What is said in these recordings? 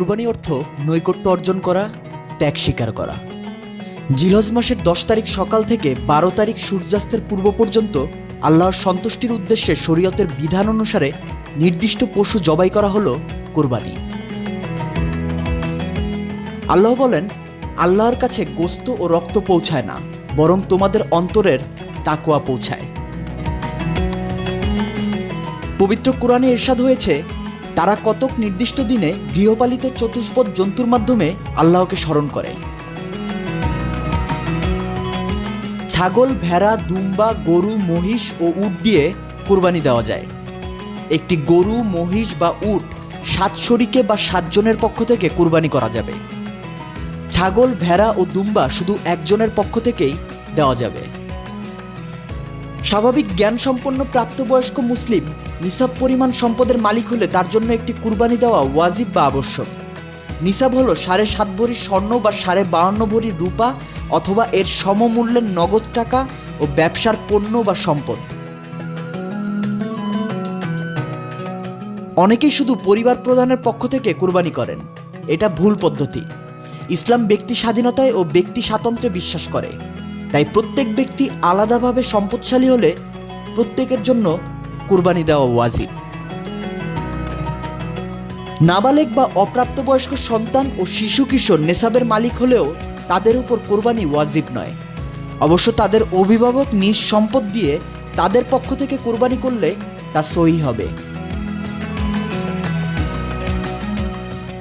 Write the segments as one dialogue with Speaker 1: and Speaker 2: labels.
Speaker 1: কোরবানি অর্থ নৈকট্য অর্জন করা, ত্যাগ স্বীকার করা। জিলহজ মাসের দশ তারিখ সকাল থেকে বারো তারিখ সূর্যাস্তের পূর্ব পর্যন্ত আল্লাহর সন্তুষ্টির উদ্দেশ্যে শরীয়তের বিধান অনুসারে নির্দিষ্ট পশু জবাই করা হলো কোরবানি। আল্লাহ বলেন, আল্লাহর কাছে গোস্ত ও রক্ত পৌঁছায় না, বরং তোমাদের অন্তরের তাকুয়া পৌঁছায়। পবিত্র কোরআনে এরশাদ হয়েছে তারা কতক নির্দিষ্ট দিনে গৃহপালিত চতুষ্পদ জন্তুর মাধ্যমে আল্লাহকে স্মরণ করে। ছাগল, ভেড়া, দুম্বা, গরু, মহিষ ও উট দিয়ে কোরবানি দেওয়া যায়। একটি গরু, মহিষ বা উট সাত শরিকে বা সাতজনের পক্ষ থেকে কোরবানি করা যাবে। ছাগল, ভেড়া ও দুম্বা শুধু একজনের পক্ষ থেকেই দেওয়া যাবে। স্বাভাবিক জ্ঞান সম্পন্ন প্রাপ্তবয়স্ক মুসলিম নিসাব পরিমাণ সম্পদের মালিক হলে তার জন্য একটি কুরবানি দেওয়া ওয়াজিব বা আবশ্যক। নিসাব হলো সাড়ে সাত ভরি স্বর্ণ বা সাড়ে বাহান্ন ভরি রূপা অথবা এর সমমূল্যের নগদ টাকা ও ব্যবসার পণ্য বা সম্পদ। অনেকেই শুধু পরিবার প্রধানের পক্ষ থেকে কুরবানি করেন। এটা ভুল পদ্ধতি। ইসলাম ব্যক্তি স্বাধীনতায় ও ব্যক্তি স্বাতন্ত্র্যে বিশ্বাস করে। তাই প্রত্যেক ব্যক্তি আলাদাভাবে সম্পদশালী হলে প্রত্যেকের জন্য কুরবানি দেওয়া ওয়াজিব। নাবালেগ বা অপ্রাপ্তবয়স্ক সন্তান ও শিশু কিশোর নেশাবের মালিক হলেও তাদের উপর কোরবানি ওয়াজিব নয়। অবশ্য তাদের অভিভাবক নিজ সম্পদ দিয়ে তাদের পক্ষ থেকে কোরবানি করলে তা সহি হবে।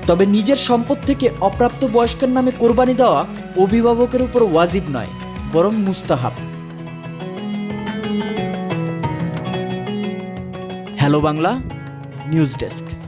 Speaker 1: তবে নিজের সম্পদ থেকে অপ্রাপ্ত বয়স্কের নামে কোরবানি দেওয়া অভিভাবকের উপর ওয়াজিব নয়। বরং মুস্তাহাব। Hello Bangla news desk.